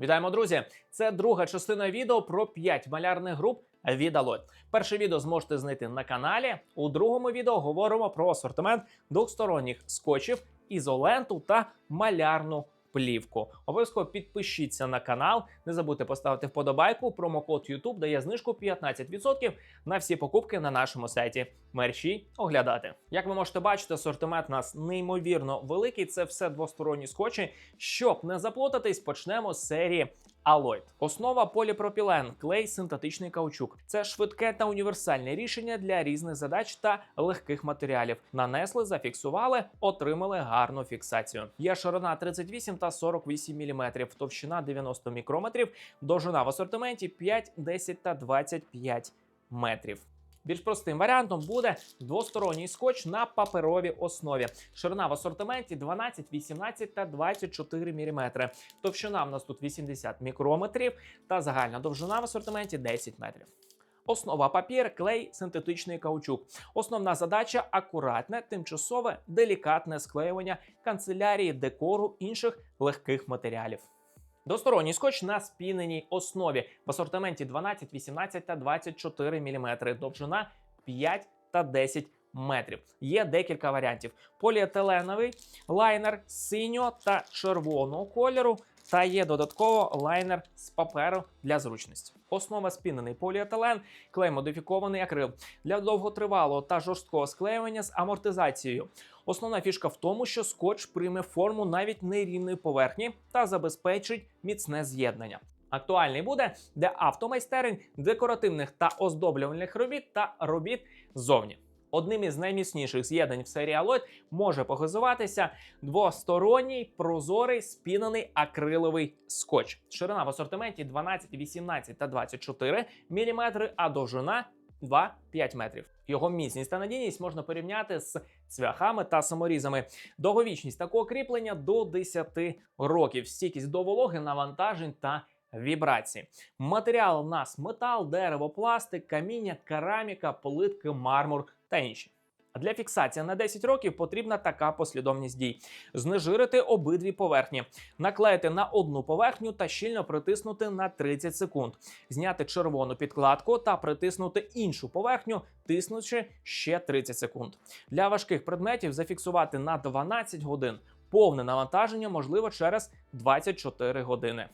Вітаємо, друзі! Це друга частина відео про 5 малярних груп від Alloy. Перше відео зможете знайти на каналі. У другому відео говоримо про асортимент двохсторонніх скотчів, ізоленту та малярну плівку. Обов'язково підпишіться на канал. Не забудьте поставити вподобайку. Промокод YouTube дає знижку 15% на всі покупки на нашому сайті. Мерші оглядати. Як ви можете бачити, асортимент у нас неймовірно великий. Це все двосторонні скотчі. Щоб не заплутатись, почнемо з серії Alloyd. Основа поліпропілен, клей, синтетичний каучук. Це швидке та універсальне рішення для різних задач та легких матеріалів. Нанесли, зафіксували, отримали гарну фіксацію. Є ширина 38 та 48 мм, товщина 90 мікрометрів, довжина в асортименті 5, 10 та 25 метрів. Більш простим варіантом буде двосторонній скотч на паперовій основі. Ширина в асортименті 12, 18 та 24 мм. Товщина в нас тут 80 мікрометрів та загальна довжина в асортименті 10 метрів. Основа папір, клей, синтетичний каучук. Основна задача акуратне, тимчасове, делікатне склеювання канцелярії, декору інших легких матеріалів. Двосторонній скотч на спіненій основі в асортименті 12, 18 та 24 мм, довжина 5 та 10 метрів. Є декілька варіантів: поліетиленовий лайнер синього та червоного кольору. Та є додатково лайнер з паперу для зручності. Основа спінений поліетилен, клей модифікований акрил для довготривалого та жорсткого склеювання з амортизацією. Основна фішка в тому, що скотч прийме форму навіть нерівної поверхні та забезпечить міцне з'єднання. Актуальний буде для автомайстерень, декоративних та оздоблювальних робіт та робіт ззовні. Одним із найміцніших з'єднань в серії Alloy може похизуватися двосторонній прозорий спінений акриловий скотч. Ширина в асортименті 12, 18 та 24 мм, а довжина 2-5 метрів. Його міцність та надійність можна порівняти з цвяхами та саморізами. Довговічність такого кріплення до 10 років, стійкість до вологи, навантажень та вібрації. Матеріал у нас метал, дерево, пластик, каміння, кераміка, плитки, мармур та інші. Для фіксації на 10 років потрібна така послідовність дій: знежирити обидві поверхні, наклеїти на одну поверхню та щільно притиснути на 30 секунд, зняти червону підкладку та притиснути іншу поверхню, тиснучи ще 30 секунд. Для важких предметів зафіксувати на 12 годин. Повне навантаження можливо через 24 години.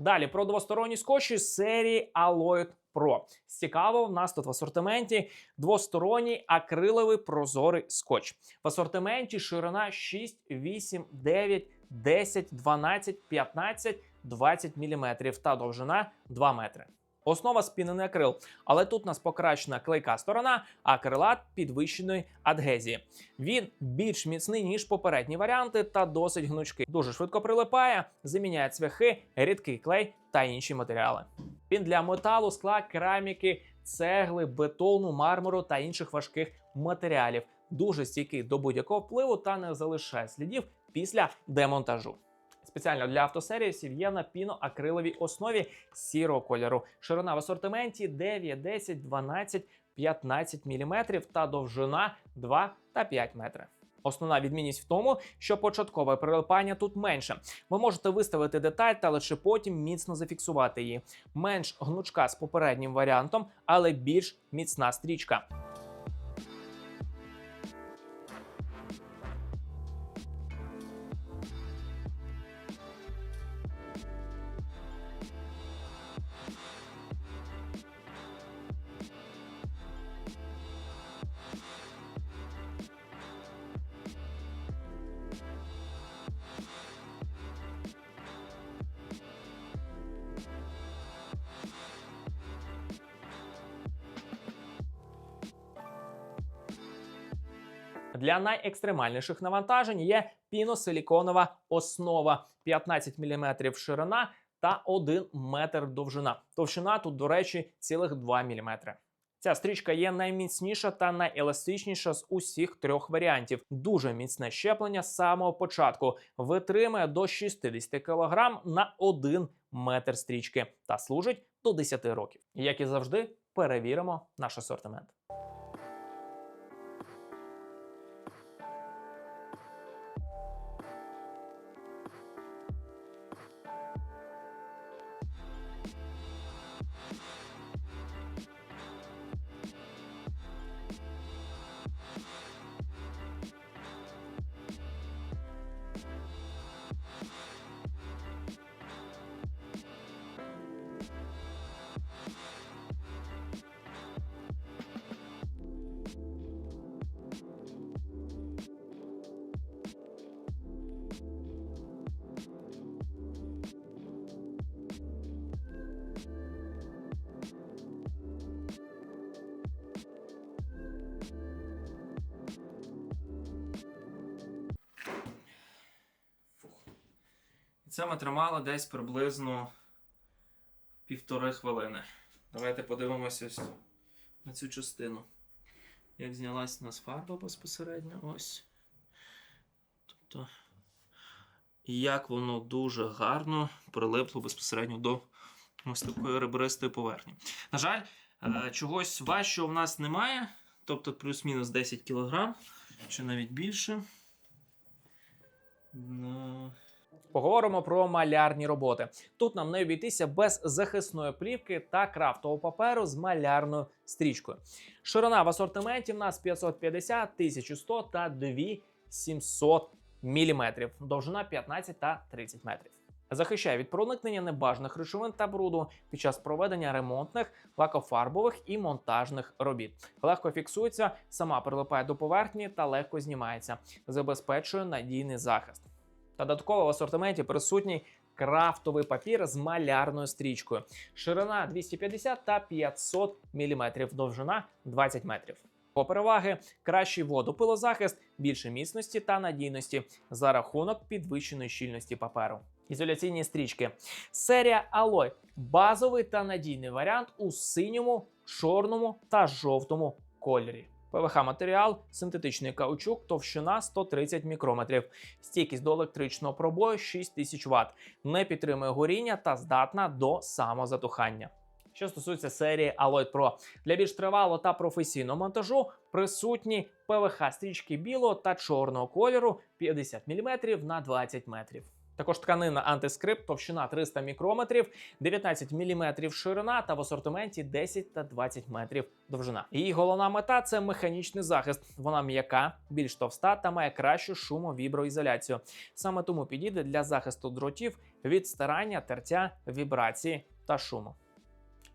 Далі про двосторонні скотчі з серії Alloyd Pro. Цікаво, в нас тут в асортименті двосторонній акриловий прозорий скотч. В асортименті ширина 6, 8, 9, 10, 12, 15, 20 мм та довжина 2 метри. Основа спінений акрил, але тут нас покращена клейка сторона, а акрилат підвищеної адгезії. Він більш міцний ніж попередні варіанти та досить гнучкий. Дуже швидко прилипає, заміняє цвяхи, рідкий клей та інші матеріали. Він для металу, скла, кераміки, цегли, бетону, мармуру та інших важких матеріалів. Дуже стійкий до будь-якого впливу та не залишає слідів після демонтажу. Спеціально для автосервісів є на піноакриловій основі сірого кольору. Ширина в асортименті 9, 10, 12, 15 мм та довжина 2 та 5 метри. Основна відмінність в тому, що початкове прилипання тут менше. Ви можете виставити деталь та лише потім міцно зафіксувати її. Менш гнучка з попереднім варіантом, але більш міцна стрічка. Для найекстремальніших навантажень є піносиліконова основа 15 мм ширина та 1 метр довжина. Товщина тут, до речі, цілих 2 мм. Ця стрічка є найміцніша та найеластичніша з усіх трьох варіантів. Дуже міцне щеплення з самого початку. Витримує до 60 кг на 1 метр стрічки та служить до 10 років. Як і завжди, перевіримо наш асортимент. Це ми тримали десь приблизно півтори хвилини. Давайте подивимося на цю частину. Як знялась у нас фарба безпосередньо. Ось. Тобто, як воно дуже гарно прилипло безпосередньо до ось такої ребристої поверхні. На жаль, е, чогось важчого в нас немає. Тобто плюс-мінус 10 кг, чи навіть більше. Поговоримо про малярні роботи. Тут нам не обійтися без захисної плівки та крафтового паперу з малярною стрічкою. Ширина в асортименті в нас 550, 1100 та 2700 мм. Довжина 15 та 30 метрів. Захищає від проникнення небажаних речовин та бруду під час проведення ремонтних, лакофарбових і монтажних робіт. Легко фіксується, сама прилипає до поверхні та легко знімається, забезпечує надійний захист. Та додатково в асортименті присутній крафтовий папір з малярною стрічкою. Ширина 250 та 500 мм, довжина 20 метрів. По переваги кращий водопилозахист, більше міцності та надійності за рахунок підвищеної щільності паперу. Ізоляційні стрічки. Серія Alloy – базовий та надійний варіант у синьому, чорному та жовтому кольорі. ПВХ матеріал, синтетичний каучук, товщина 130 мікрометрів, стійкість до електричного пробою 6000 Вт, не підтримує горіння та здатна до самозатухання. Що стосується серії Alloy Pro, для більш тривалого та професійного монтажу присутні ПВХ стрічки білого та чорного кольору 50 мм на 20 метрів. Також тканина антискрип, товщина 300 мікрометрів, 19 мм ширина та в асортименті 10 та 20 метрів довжина. Її головна мета це механічний захист. Вона м'яка, більш товста та має кращу шумовіброізоляцію. Саме тому підійде для захисту дротів від старання, тертя, вібрації та шуму.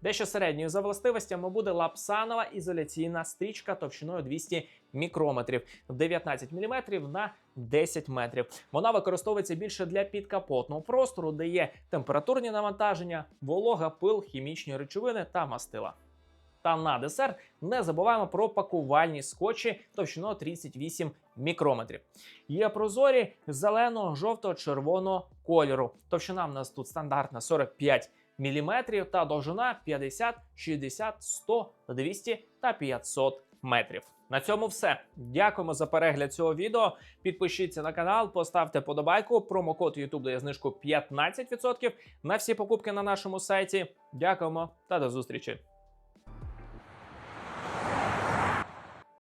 Дещо середньою за властивостями буде лапсанова ізоляційна стрічка товщиною 200 мікрометрів, 19 мм на 10 метрів. Вона використовується більше для підкапотного простору, де є температурні навантаження, волога, пил, хімічні речовини та мастила. Та на десерт не забуваємо про пакувальні скотчі товщиною 38 мікрометрів. Є прозорі зеленого, жовтого, червоного кольору. Товщина в нас тут стандартна 45 міліметрів та довжина 50, 60, 100, 200 та 500 метрів. На цьому все. Дякуємо за перегляд цього відео. Підпишіться на канал, поставте подобайку. Промокод YouTube дає знижку 15% на всі покупки на нашому сайті. Дякуємо та до зустрічі.